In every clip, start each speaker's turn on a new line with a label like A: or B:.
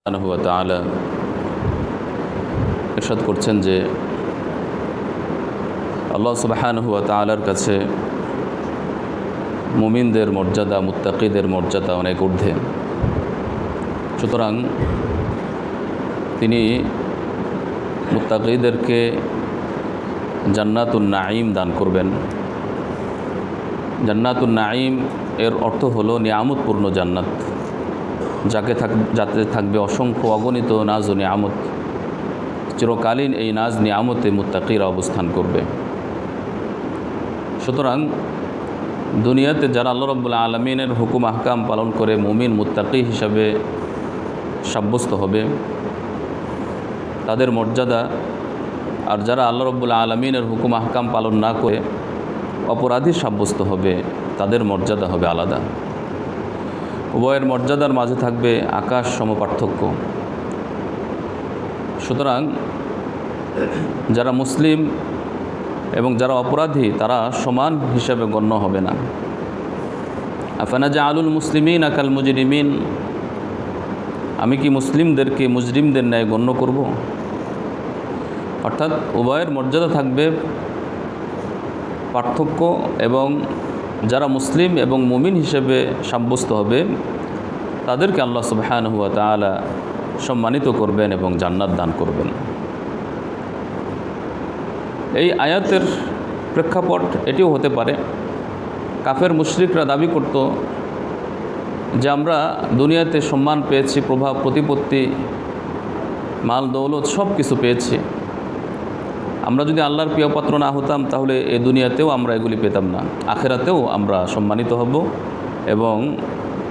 A: সুবহানাহু ইরশাদ করছেন যে আল্লাহ সুবহানাহু ওয়া তাআলার কাছে মুমিনদের মর্যাদা, মুত্তাকিদের মর্যাদা অনেক ঊর্ধ্বে। সুতরাং তিনি মুত্তাকিদেরকে জান্নাতুন নাঈম দান করবেন। জান্নাতুন নাঈম এর অর্থ হলো নিয়ামতপূর্ণ জান্নাত। যাকে থাক, যাতে থাকবে অসংখ্য অগণিত নাজ ও নিয়ামত। চিরকালীন এই নাজ নিয়ামতে মুত্তাকিরা অবস্থান করবে। সুতরাং দুনিয়াতে যারা আল্লাহ রব্বুল্লা আলমিনের হুকুম, আহকাম পালন করে মুমিন, মুত্তাকি হিসাবে সাব্যস্ত হবে, তাদের মর্যাদা আর যারা আল্লাহ রব্বুল্লা আলমিনের হুকুম, আহকাম পালন না করে অপরাধী সাব্যস্ত হবে, তাদের মর্যাদা হবে আলাদা। উভয়ের মর্যাদার মাঝে থাকবে আকাশ সমপার্থক্য। সুতরাং যারা মুসলিম এবং যারা অপরাধী, তারা সমান হিসাবে গণ্য হবে না। আফানা জা আলুল মুসলিমিন আকাল মুজরিমিন আমি কি মুসলিমদেরকে মুজরিমদের ন্যায় গণ্য করব? অর্থাৎ উভয়ের মর্যাদা থাকবে পার্থক্য এবং যারা মুসলিম এবং মুমিন হিসেবে সাব্যস্ত হবে, তাদেরকে আল্লাহ সুবহান হুয়া তালা সম্মানিত করবেন এবং জান্নাত দান করবেন। এই আয়াতের প্রেক্ষাপট এটিও হতে পারে। কাফের মুশরিকরা দাবি করত যে আমরা দুনিয়াতে সম্মান পেয়েছি, প্রভাব, প্রতিপত্তি, মাল, দৌলত সব কিছু পেয়েছি। আমরা যদি আল্লাহর প্রিয়পাত্র না হতাম, তাহলে এ দুনিয়াতেও আমরা এগুলি পেতাম না। আখেরাতেও আমরা সম্মানিত হব এবং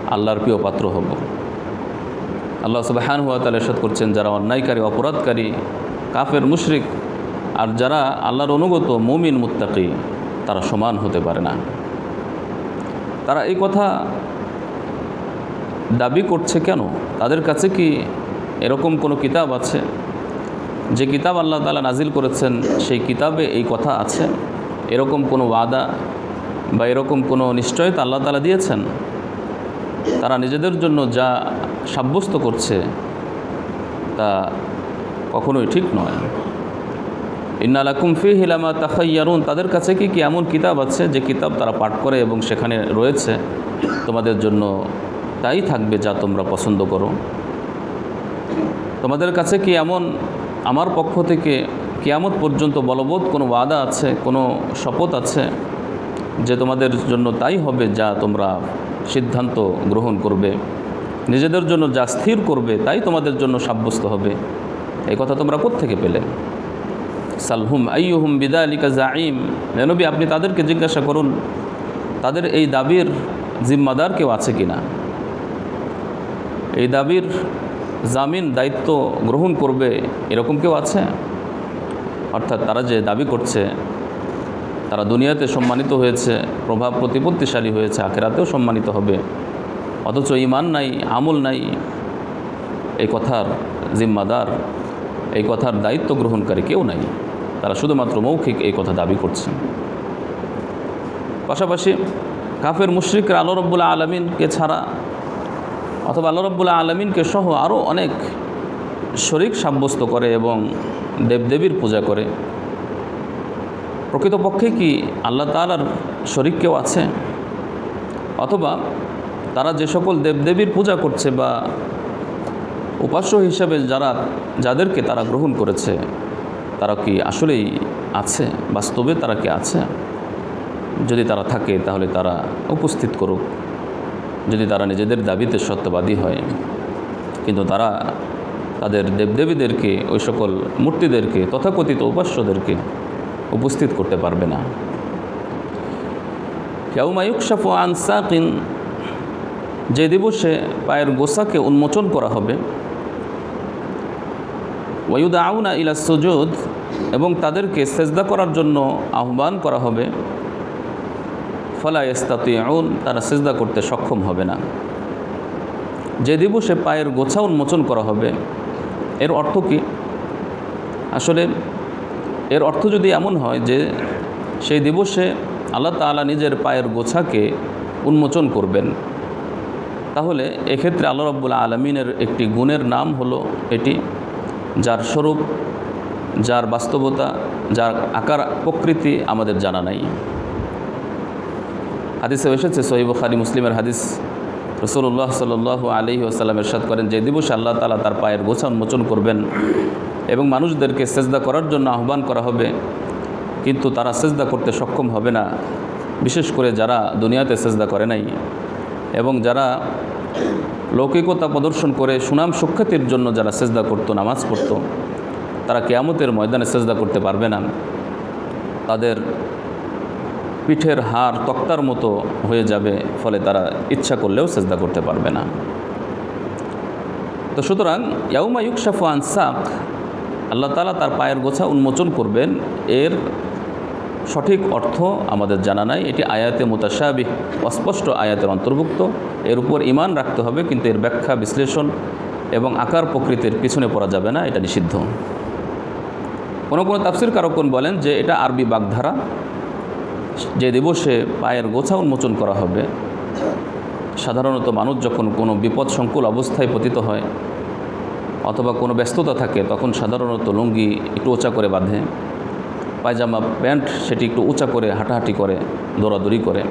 A: আল্লাহর প্রিয়পাত্র হব। আল্লাহ সুবাহান হুয়া তালা এরশাদ করছেন, যারা অন্যায়কারী, অপরাধকারী, কাফের, মুশরিক, আর যারা আল্লাহর অনুগত, মুমিন, মুত্তাকি, তারা সমান হতে পারে না। তারা এই কথা দাবি করছে কেন? তাদের কাছে কি এরকম কোনো কিতাব আছে? যে কিতাব আল্লাহ তালা নাজিল করেছেন, সেই কিতাবে এই কথা আছে। এরকম কোনো ওয়াদা বা এরকম কোনো নিশ্চয়তা আল্লাহ তালা দিয়েছেন? তারা নিজেদের জন্য যা সাব্যস্ত করছে, তা কখনোই ঠিক নয়। ইন্নালাকুম ফি হিলামা তাখাইয়ারুন, তাদের কাছে কি কি এমন কিতাব আছে যে কিতাব তারা পাঠ করে এবং সেখানে রয়েছে? তোমাদের জন্য তাই থাকবে যা তোমরা পছন্দ করো। তোমাদের কাছে কি এমন আমার পক্ষ থেকে কিয়ামত পর্যন্ত বলবৎ কোনো ওয়াদা আছে, কোনো শপথ আছে যে তোমাদের জন্য তাই হবে যা তোমরা সিদ্ধান্ত গ্রহণ করবে? নিজেদের জন্য যা স্থির করবে, তাই তোমাদের জন্য সাব্যস্ত হবে। এই কথা তোমরা কোত্থেকে পেলে? সালহুম আইহুম বিদা আলিকা জাইম নবী, আপনি তাদেরকে জিজ্ঞাসা করুন, তাদের এই দাবির জিম্মাদার কেউ আছে কি না এই দাবির জামিন দায়িত্ব গ্রহণ করবে এরকম কেউ আছে? অর্থাৎ তারা যে দাবি করছে, তারা দুনিয়াতে সম্মানিত হয়েছে, প্রভাব প্রতিপত্তিশালী হয়েছে, আখেরাতেও সম্মানিত হবে। অথচ ইমান নাই, আমল নাই, এই কথার জিম্মাদার, এই কথার দায়িত্ব গ্রহণকারী কেউ নাই। তারা শুধুমাত্র মৌখিক এই কথা দাবি করছে। পাশাপাশি কাফের মুশ্রিকরা আল্লাহ রব্বুল্লা আলমিনকে ছাড়া অথবা আল্লাহ রব্বুল্লা আলমিনকে সহ আরও অনেক শরিক সাব্যস্ত করে এবং দেবদেবীর পূজা করে। প্রকৃতপক্ষে কি আল্লাহ তালার শরিক কেউ আছে? অথবা তারা যে সকল দেবদেবীর পূজা করছে বা উপাস্য হিসাবে যারা, যাদেরকে তারা গ্রহণ করেছে, তারা কি আসলেই আছে? বাস্তবে তারা কি আছে? যদি তারা থাকে তাহলে তারা উপস্থিত করুক। যদি তারা নিজেদের দাবিতে সত্যবাদী হয়। কিন্তু তারা তাদের দেবদেবীদেরকে, ওই সকল মূর্তিদেরকে, তথাকথিত উপাস্যদেরকে উপস্থিত করতে পারবে না। কেউমায়ুকশাফ আনসাকিন যে দিবসে পায়ের গোসাকে উন্মোচন করা হবে ওয়ুদ আউনা ইলা সুজুদ, এবং তাদেরকে সেজদা করার জন্য আহ্বান করা হবে। ফলা ইস্তাতি আউন তারা সেজদা করতে সক্ষম হবে না। যে দিবসে পায়ের গোছা উন্মোচন করা হবে, এর অর্থ কি? আসলে এর অর্থ যদি এমন হয় যে সেই দিবসে আল্লাহ তালা নিজের পায়ের গোছাকে উন্মোচন করবেন, তাহলে এক্ষেত্রে আল্লাহ রব্বুল আলমিনের একটি গুণের নাম হলো এটি, যার স্বরূপ, যার বাস্তবতা, যার আকার, প্রকৃতি আমাদের জানা নাই। হাদিসে এসেছে সহিব খারি মুসলিমের হাদিস। রসুল্লাহ সাল আলহি আসাল্লাম এরশাদ করেন, যে দিবস আল্লাহ তালা তার পায়ের গোছা উন্মোচন করবেন এবং মানুষদেরকে সেজদা করার জন্য আহ্বান করা হবে, কিন্তু তারা সেজদা করতে সক্ষম হবে না। বিশেষ করে যারা দুনিয়াতে সেজদা করে নাই এবং যারা লৌকিকতা প্রদর্শন করে সুনাম সুখ্যাতির জন্য যারা সেজদা করতো, নামাজ পড়তো, তারা কেয়ামতের ময়দানে সেজদা করতে পারবে না। তাদের পিঠের হার তক্তার মতো হয়ে যাবে, ফলে তারা ইচ্ছা করলেও সেজদা করতে পারবে না। তো সুতরাং, ইয়াউমা ইউকশাফু আনসাক আল্লাহ তালা তার পায়ের গোছা উন্মোচন করবেন। এর সঠিক অর্থ আমাদের জানা নাই। এটি আয়াতে মোতাসাবি অস্পষ্ট আয়াতের অন্তর্ভুক্ত। এর উপর ইমান রাখতে হবে, কিন্তু এর ব্যাখ্যা, বিশ্লেষণ এবং আকার প্রকৃতির পিছনে পড়া যাবে না, এটা নিষিদ্ধ। কোনো কোনো তাফসির কারকন বলেন যে এটা আরবি বাগধারা। যে দিবসে পায়ের গোছা উন্মোচন করা হবে, সাধারণত মানুষ যখন কোনো বিপদ সংকুল অবস্থায় পতিত হয় অথবা কোনো ব্যস্ততা থাকে, তখন সাধারণত লুঙ্গি একটু উঁচা করে বাঁধে, পায়জামা, প্যান্ট সেটি একটু উঁচা করে হাঁটাহাঁটি করে, দৌড়াদৌড়ি করে।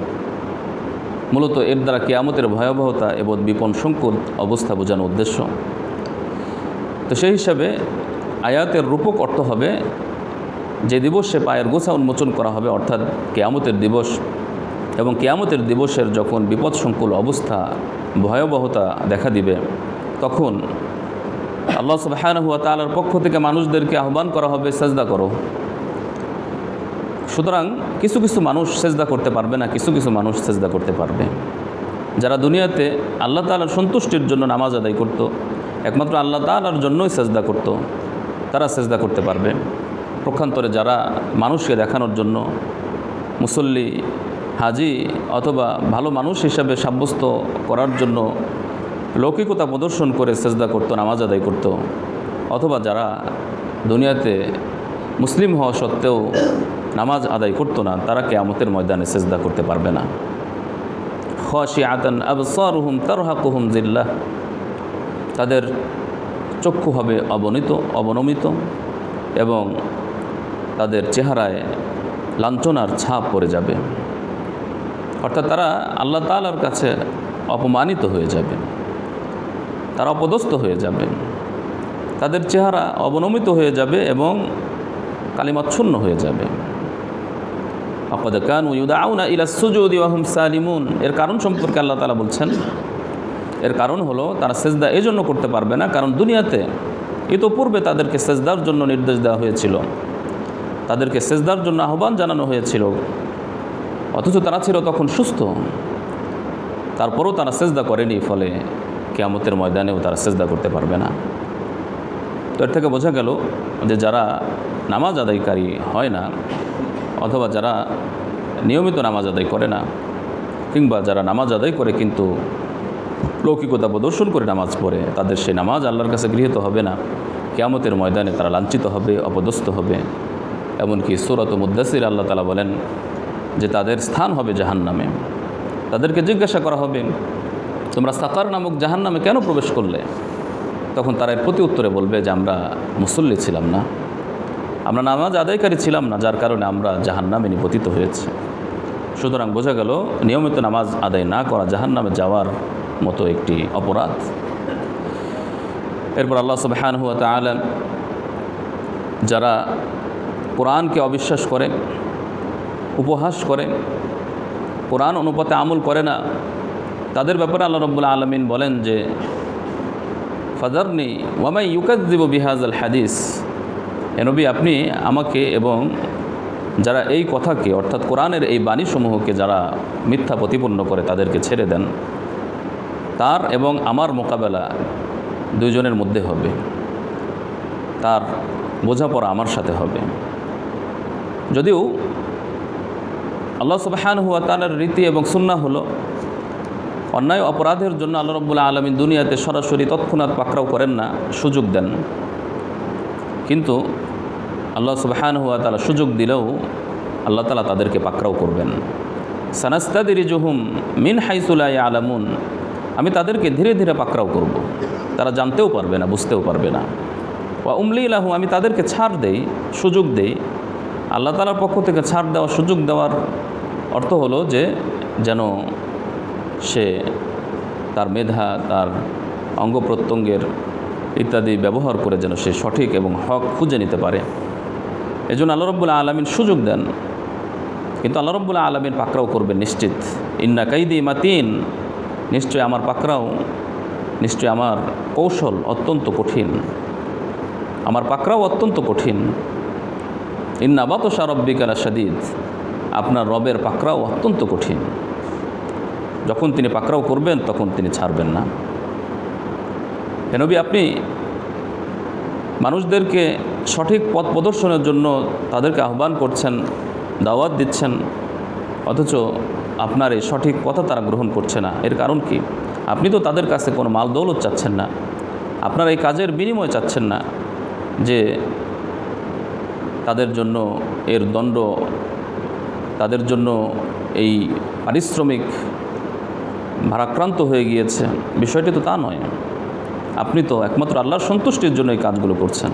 A: মূলত এর দ্বারা কেয়ামতের ভয়াবহতা এবং বিপন সংকুল অবস্থা বোঝানোর উদ্দেশ্য। তো সেই হিসাবে আয়াতের রূপক অর্থ হবে যে দিবসে পায়ের গোছা উন্মোচন করা হবে, অর্থাৎ কেয়ামতের দিবস, এবং কেয়ামতের দিবসের যখন বিপদ সংকুল অবস্থা, ভয়াবহতা দেখা দিবে, তখন আল্লাহ সুবাহান হুয়া তালার পক্ষ থেকে মানুষদেরকে আহ্বান করা হবে, সেজদা করো। সুতরাং কিছু কিছু মানুষ সেজদা করতে পারবে না, কিছু কিছু মানুষ সেজদা করতে পারবে। যারা দুনিয়াতে আল্লাহ তালার সন্তুষ্টির জন্য নামাজ আদায় করত, একমাত্র আল্লাহ তালার জন্যই সেজদা করত, তারা সেজদা করতে পারবে। প্রক্ষান্তরে যারা মানুষকে দেখানোর জন্য মুসল্লি, হাজি অথবা ভালো মানুষ হিসাবে সাব্যস্ত করার জন্য লৌকিকতা প্রদর্শন করে সেজদা করতো, নামাজ আদায় করত, অথবা যারা দুনিয়াতে মুসলিম হওয়া সত্ত্বেও নামাজ আদায় করতো না, তারা কেয়ামতের ময়দানে সেজদা করতে পারবে না। খসি আতন আবসারুহুম তারহাকুহুম জিল্লা তাদের চক্ষু হবে অবনীত, অবনমিত এবং তাদের চেহারায় লাঞ্ছনার ছাপ পড়ে যাবে। অর্থাৎ তারা আল্লাহ তালার কাছে অপমানিত হয়ে যাবে। তারা অপদস্থ হয়ে যাবে। তাদের চেহারা অবনমিত হয়ে যাবে এবং কালিমাচ্ছন্ন হয়ে যাবে। ইলা সালিমুন। এর কারণ সম্পর্কে আল্লাহ তালা বলছেন, এর কারণ হলো তারা সেজদা এই জন্য করতে পারবে না, কারণ দুনিয়াতে ইতোপূর্বে তাদেরকে সেজদার জন্য নির্দেশ দেওয়া হয়েছিল। তাদেরকে সেজদার জন্য আহ্বান জানানো হয়েছিল। অথচ তারা ছিল তখন সুস্থ। তারপরও তারা সেজদা করেনি, ফলে কেয়ামতের ময়দানেও তারা সেজদা করতে পারবে না। তো এর থেকে বোঝা গেল যে যারা নামাজ আদায়কারী হয় না, অথবা যারা নিয়মিত নামাজ আদায় করে না, কিংবা যারা নামাজ আদায় করে কিন্তু লৌকিকতা প্রদর্শন করে নামাজ পড়ে, তাদের সেই নামাজ আল্লাহর কাছে গৃহীত হবে না। কেয়ামতের ময়দানে তারা লাঞ্ছিত হবে, অপদস্থ হবে। এমনকি সুরত মুদাসির আল্লাহ তালা বলেন যে তাদের স্থান হবে জাহান নামে তাদেরকে জিজ্ঞাসা করা হবে, তোমরা সাকার নামক জাহান নামে কেন প্রবেশ করলে? তখন তারা এর প্রতি উত্তরে বলবে যে, আমরা মুসল্লি ছিলাম না। আমরা নামাজ আদায়কারী ছিলাম না, যার কারণে আমরা জাহান নামে নিপতিত হয়েছে। সুতরাং বোঝা গেল, নিয়মিত নামাজ আদায় না করা জাহান নামে যাওয়ার মতো একটি অপরাধ। এরপর আল্লাহ সুবহান হুয়া তালা যারা কোরআনকে অবিশ্বাস করে, উপহাস করে, কোরআন অনুপাতে আমল করে না, তাদের ব্যাপারে আল্লাহ রব্বুল্লা আলমিন বলেন যে ফাদারনি ওয়ামাই ইউকাদ্দিব বিহাজ আল হাদিস। এনবি আপনি আমাকে এবং যারা এই কথাকে, অর্থাৎ কোরআনের এই বাণীসমূহকে যারা মিথ্যা প্রতিপন্ন করে তাদেরকে ছেড়ে দেন, তার এবং আমার মোকাবেলা দুইজনের মধ্যে হবে, তার বোঝাপড়া আমার সাথে হবে। যদিও আল্লাহ সুবাহান হুয়া তালার রীতি এবং সুন্না হলো, অন্যায় অপরাধের জন্য আল্লাহ রব্বুল্লা আলমী দুনিয়াতে সরাসরি তৎক্ষণাৎ পাকড়াও করেন না, সুযোগ দেন। কিন্তু আল্লাহ সুবাহান হুয়া তালা সুযোগ দিলেও আল্লাহ তালা তাদেরকে পাকড়াও করবেন। সানাস্তাদির জুহুম মিন হাইসুলাই আলামুন আমি তাদেরকে ধীরে ধীরে পাকড়াও করব। তারা জানতেও পারবে না, বুঝতেও পারবে না। বা উমলি লাহু আমি তাদেরকে ছাড় দেই, সুযোগ দেই আল্লাহ তালার পক্ষ থেকে ছাড় দেওয়ার সুযোগ দেওয়ার অর্থ হলো যে যেন সে তার মেধা, তার অঙ্গ প্রত্যঙ্গের ইত্যাদি ব্যবহার করে যেন সে সঠিক এবং হক খুঁজে নিতে পারে। এজন্য আল্লাহ রব্বুল্লাহ আলমিন সুযোগ দেন। কিন্তু আল্লাহ রব্বুল্লাহ আলমিন পাকড়াও করবেন নিশ্চিত। ইন্না কাইদি মাতিন, নিশ্চয় আমার পাকড়াও, নিশ্চয় আমার কৌশল অত্যন্ত কঠিন। আমার পাকড়াও অত্যন্ত কঠিন। ইন্না বাতসা রব্বিকালা সাদিদ আপনার রবের পাকড়াও অত্যন্ত কঠিন। যখন তিনি পাকড়াও করবেন, তখন তিনি ছাড়বেন না। হেনবি আপনি মানুষদেরকে সঠিক পথ প্রদর্শনের জন্য তাদেরকে আহ্বান করছেন, দাওয়াত দিচ্ছেন, অথচ আপনার এই সঠিক কথা তারা গ্রহণ করছে না। এর কারণ কি? আপনি তো তাদের কাছে কোনো মাল দৌলত চাচ্ছেন না। আপনার এই কাজের বিনিময় চাচ্ছেন না যে তাদের জন্য এর দণ্ড, তাদের জন্য এই পারিশ্রমিক ভারাক্রান্ত হয়ে গিয়েছে। বিষয়টি তো তা নয়। আপনি তো একমাত্র আল্লাহর সন্তুষ্টির জন্য এই কাজগুলো করছেন।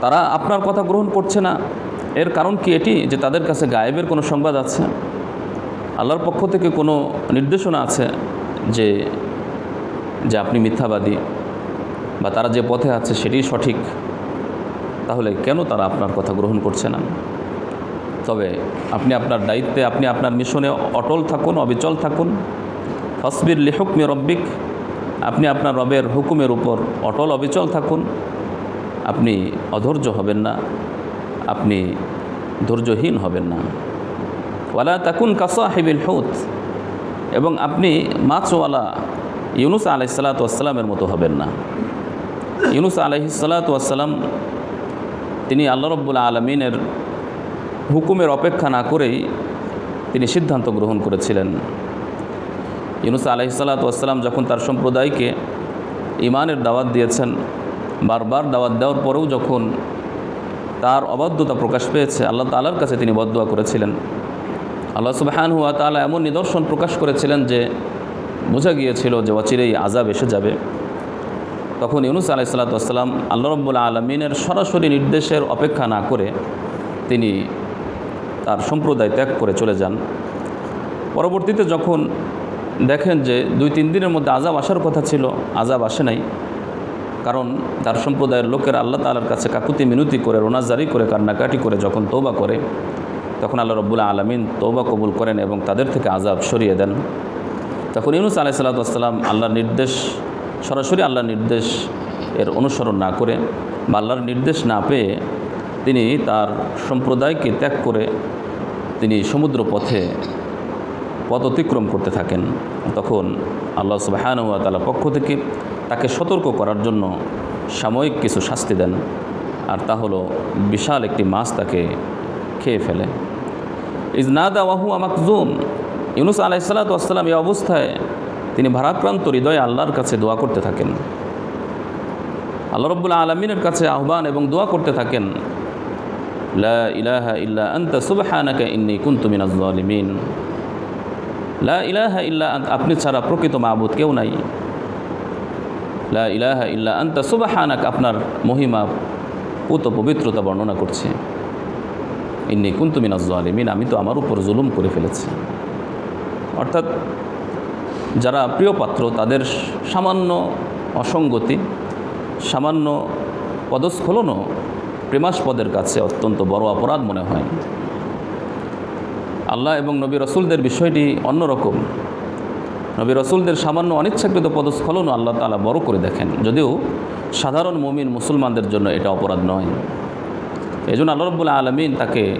A: তারা আপনার কথা গ্রহণ করছে না। এর কারণ কি এটি? যে তাদের কাছে গায়েবের কোনো সংবাদ আছে? আল্লাহর পক্ষ থেকে কোনো নির্দেশনা আছে যে যে আপনি মিথ্যাবাদী বা তারা যে পথে আছে সেটাই সঠিক? তাহলে কেন তারা আপনার কথা গ্রহণ করছে না? তবে আপনি আপনার দায়িত্বে, আপনি আপনার মিশনে অটল থাকুন, অবিচল থাকুন। ফসবির লেহকমে রব্বিক, আপনি আপনার রবের হুকুমের উপর অটল, অবিচল থাকুন। আপনি অধৈর্য হবেন না, আপনি ধৈর্যহীন হবেন না। ওয়ালা তাকুন কাসা হেবিল হুত, এবং আপনি মাছওয়ালা ইউনুস আলাইসালাতামের মতো হবেন না। ইউনুস আলাইসালাতাম তিনি আল্লাহ রব্বুল আলমিনের হুকুমের অপেক্ষা না করেই তিনি সিদ্ধান্ত গ্রহণ করেছিলেন। ইউনুস আলাইসাল্লাতাম যখন তার সম্প্রদায়কে ইমানের দাওয়াত দিয়েছেন, বারবার দাওয়াত দেওয়ার পরেও যখন তার অবাধ্যতা প্রকাশ পেয়েছে, আল্লাহ তালার কাছে তিনি বদুয়া করেছিলেন। আল্লাহ সুবাহান হুয়া তালা এমন নিদর্শন প্রকাশ করেছিলেন যে বোঝা গিয়েছিল যে অচিরেই আজাব এসে যাবে। তখন ইউনুস আলাইসাল্লাতাম আল্লাহ রব্বুল্লা আলমিনের সরাসরি নির্দেশের অপেক্ষা না করে তিনি তার সম্প্রদায় ত্যাগ করে চলে যান। পরবর্তীতে যখন দেখেন যে দুই, তিন দিনের মধ্যে আজাব আসার কথা ছিল আজাব আসে নাই, কারণ তার সম্প্রদায়ের লোকের আল্লাহ তালার কাছে কাকুতি মিনতি করে রোনাজারি করে, কান্নাকাটি করে, যখন তৌবা করে, তখন আল্লাহ রব্বুল্লা আলমিন তৌবা কবুল করেন এবং তাদের থেকে আজাব সরিয়ে দেন। তখন ইউনুস আলাহ সাল্লাতাম আল্লাহর নির্দেশ সরাসরি আল্লাহর নির্দেশ এর অনুসরণ না করে বা আল্লাহর নির্দেশ না পেয়ে তিনি তার সম্প্রদায়কে ত্যাগ করে তিনি সমুদ্র পথে পথ অতিক্রম করতে থাকেন। তখন আল্লাহ সুবাহানুয়া তালা পক্ষ থেকে তাকে সতর্ক করার জন্য সাময়িক কিছু শাস্তি দেন আর তা হলো বিশাল একটি মাছ তাকে খেয়ে ফেলে। ইজনাদা ওয়াহু আমাকজুম ইউনুস আলাইসাল্লাতাম এই অবস্থায় তিনি ভারাক্রান্ত হৃদয়ে আল্লাহর কাছে দোয়া করতে থাকেন। আল্লাহ রব্বুল্লা আলমিনের কাছে আহ্বান এবং দোয়া করতে থাকেন। লা ইন্নী ইলাহা আপনি ছাড়া প্রকৃত মাহবুদ কেউ নাই। লা ইলাহা আপনার মহিমা, পুত পবিত্রতা বর্ণনা করছে। ইন্নি কুনতু মিনাজ জালিমিন আমি তো আমার উপর জুলুম করে ফেলেছি। অর্থাৎ যারা প্রিয় পাত্র, তাদের সামান্য অসঙ্গতি, সামান্য পদস্খলনও প্রেমাস্পদের কাছে অত্যন্ত বড় অপরাধ মনে হয়। আল্লাহ এবং নবী রসুলদের বিষয়টি অন্যরকম। নবী রসুলদের সামান্য অনিচ্ছাকৃত পদস্খলনও আল্লাহ তালা বড় করে দেখেন। যদিও সাধারণ মমিন মুসলমানদের জন্য এটা অপরাধ নয়। এই জন্য আল্লাহ রব্বুল্লা আলমিন তাকে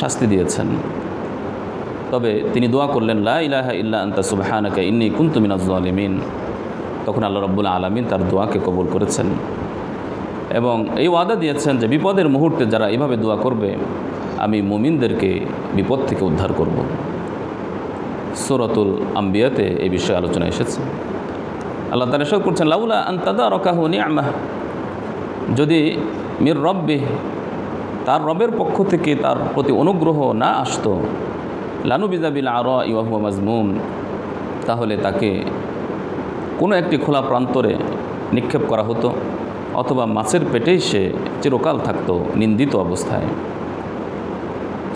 A: শাস্তি দিয়েছেন। তবে তিনি দোয়া করলেন, লা ইলাহা ইল্লা আন্তা সুবহানাকা ইন্নি কুনতু মিনাজ জালিমিন। তখন আল্লাহ রব্বুল আলমিন তার দোয়াকে কবুল করেছেন। এবং এই ওয়াদা দিয়েছেন যে বিপদের মুহূর্তে যারা এভাবে দোয়া করবে, আমি মুমিনদেরকে বিপদ থেকে উদ্ধার করব। সুরতুল আম্বিয়াতে এই বিষয়ে আলোচনা এসেছে। আল্লাহ তালা এসব করছেন, লাউলা আন্তাদা রকাহু নিয়ামাহ যদি মির রব্বে তার রবের পক্ষ থেকে তার প্রতি অনুগ্রহ না আসতো লানু বিজাবিল আর ইউহু মাজমুম। তাহলে তাকে কোনো একটি খোলা প্রান্তরে নিক্ষেপ করা হতো, অথবা মাছের পেটেই সে চিরকাল থাকতো নিন্দিত অবস্থায়।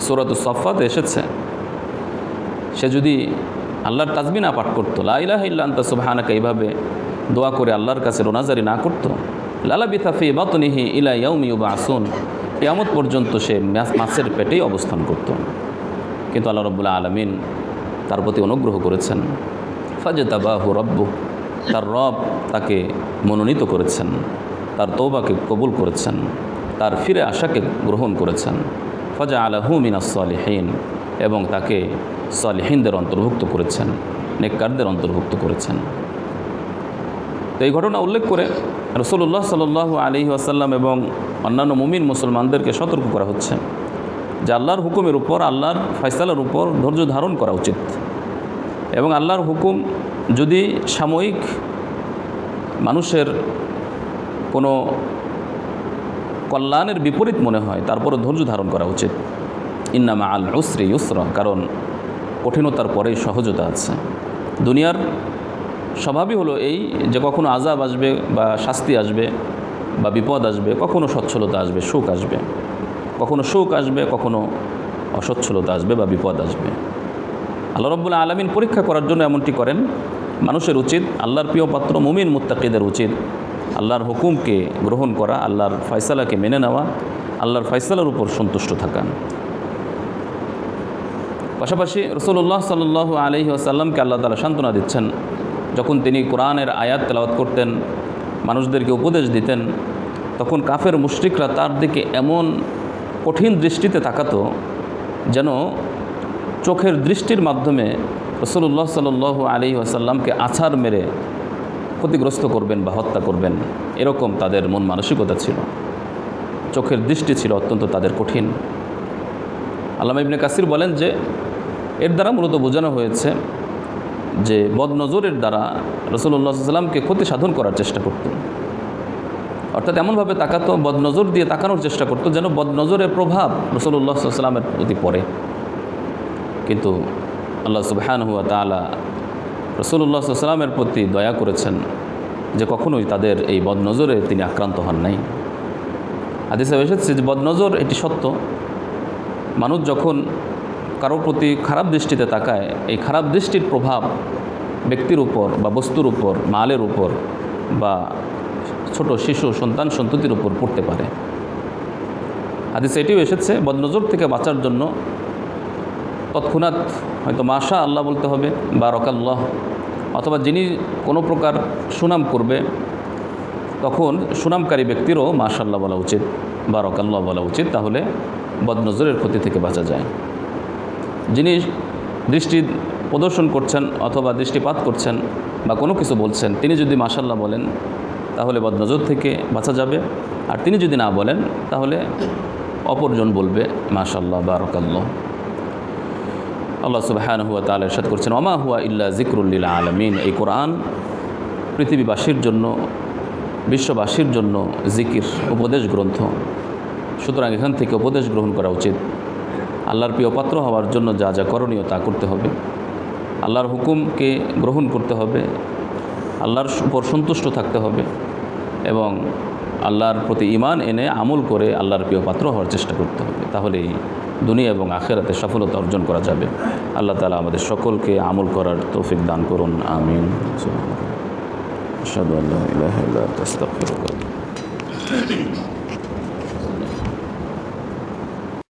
A: সুরত সফাত এসেছে। সে যদি আল্লাহর তাজবি না পাঠ করতো লাইলাহ ইল্লান্তা সুবাহানাকে এইভাবে দোয়া করে আল্লাহর কাছে রোনাজারি না করতো লালা বিথাফি বা বাতনিহি ইলা ইয়ৌমিউবা আসুন কেয়ামত পর্যন্ত সে মাছের পেটেই অবস্থান করত। কিন্তু আল্লাহ রব্বুল্লাহ আলমিন তার প্রতি অনুগ্রহ করেছেন। ফাজেতাবাহু রব্বু তার রব তাকে মনোনীত করেছেন, তার তৌবাকে কবুল করেছেন, তার ফিরে আশাকে গ্রহণ করেছেন। ফজা আলাহু মিনাস সালিহীন, এবং তাকে সালিহিনদের অন্তর্ভুক্ত করেছেন, নেককারদের অন্তর্ভুক্ত করেছেন। তো এই ঘটনা উল্লেখ করে রসুল্লাহ সাল আলী আসাল্লাম এবং অন্যান্য মুমিন মুসলমানদেরকে সতর্ক করা হচ্ছে। যে আল্লাহর হুকুমের উপর, আল্লাহর ফয়সালার উপর ধৈর্য ধারণ করা উচিত। এবং আল্লাহর হুকুম যদি সাময়িক মানুষের কোনো কল্যাণের বিপরীত মনে হয় তারপরে ধৈর্য ধারণ করা উচিত। ইন্নামা আল উসরি ইউসরা, কারণ কঠিনতার পরেই সহজতা আছে। দুনিয়ার স্বভাবই হলো এই যে কখনো আজাব আসবে বা শাস্তি আসবে বা বিপদ আসবে, কখনো সচ্ছলতা আসবে, সুখ আসবে। কখনো সুখ আসবে, কখনো অসচ্ছলতা আসবে বা বিপদ আসবে। আল্লাহ রব্বুল্লাহ আলমিন পরীক্ষা করার জন্য এমনটি করেন, মানুষের উচিত আল্লাহর প্রিয় পাত্র মুমিন মুত্তাকিদের উচিত আল্লাহর হুকুমকে গ্রহণ করা, আল্লাহর ফয়সালাকে মেনে নেওয়া, আল্লাহর ফয়সালার উপর সন্তুষ্ট থাকা। পাশাপাশি রসুল্লাহ সাল আলহি আসাল্লামকে আল্লাহ তালা সান্ত্বনা দিচ্ছেন, যখন তিনি কোরআনের আয়াত তেলাওয়াত করতেন, মানুষদেরকে উপদেশ দিতেন, তখন কাফের মুশরিকরা তার দিকে এমন কঠিন দৃষ্টিতে তাকাতো, যেন চোখের দৃষ্টির মাধ্যমে রসুল্লাহ সাল আলী আসাল্লামকে আছাড় মেরে ক্ষতিগ্রস্ত করবেন বা হত্যা করবেন, এরকম তাদের মন মানসিকতা ছিল। চোখের দৃষ্টি ছিল অত্যন্ত তাদের কঠিন। আল্লামা ইবনে কাসির বলেন যে, এর দ্বারা মূলত বোঝানো হয়েছে যে বদনজরের দ্বারা রসুল্লাহ সাল্লামকে ক্ষতি সাধন করার চেষ্টা করত অর্থাৎ এমনভাবে তাকাতো, বদনজর দিয়ে তাকানোর চেষ্টা করতো যেন বদনজরের প্রভাব রসুল্লাহ সাল্লামের প্রতি পড়ে। কিন্তু আল্লাহ সুবহান হুয়া তালা রসুল্লাহ সাল্লামের প্রতি দয়া করেছেন যে কখনোই তাদের এই বদনজরে তিনি আক্রান্ত হন নাই। হাদিসে এসেছে যে বদনজর এটি সত্য। মানুষ যখন কারোর প্রতি খারাপ দৃষ্টিতে তাকায়, এই খারাপ দৃষ্টির প্রভাব ব্যক্তির উপর বা বস্তুর উপর, মালের উপর বা ছোট শিশু, সন্তান, সন্ততির উপর পড়তে পারে। হাদিসে এটিও এসেছে, বদনজর থেকে বাঁচার জন্য তৎক্ষণাৎ হয়তো মাশা আল্লাহ বলতে হবে বা রকাল্লাহ অথবা যিনি কোনো প্রকার সুনাম করবে, তখন সুনামকারী ব্যক্তিরও মাশাল্লাহ বলা উচিত বা রকাল্লাহ বলা উচিত, তাহলে বদনজরের ক্ষতি থেকে বাঁচা যায়। যিনি দৃষ্টি প্রদর্শন করছেন অথবা দৃষ্টিপাত করছেন বা কোনো কিছু বলছেন, তিনি যদি মাশাল্লাহ বলেন তাহলে বদনজর থেকে বাঁচা যাবে। আর তিনি যদি না বলেন, তাহলে অপরজন বলবে মাশাল্লাহ বারকাল্লাহ। আল্লাহ সুবাহান হুয়া তালা ইরশাদ করছেন অমা হুয়া ইল্লা জিক্রুল্লিল আলমিন। এই কোরআন পৃথিবীবাসীর জন্য, বিশ্ববাসীর জন্য জিকির উপদেশ গ্রন্থ। সুতরাং এখান থেকে উপদেশ গ্রহণ করা উচিত। আল্লাহর প্রিয় পাত্র হওয়ার জন্য যা যা করণীয় তা করতে হবে। আল্লাহর হুকুমকে গ্রহণ করতে হবে। আল্লাহর উপর সন্তুষ্ট থাকতে হবে এবং আল্লাহর প্রতি ইমান এনে আমল করে আল্লাহর প্রিয় পাত্র হওয়ার চেষ্টা করতে হবে। তাহলেই দুনিয়া এবং আখেরাতে সফলতা অর্জন করা যাবে। আল্লাহ তালা আমাদের সকলকে আমল করার তৌফিক দান করুন। আমিন। আশহাদু আল্লাহ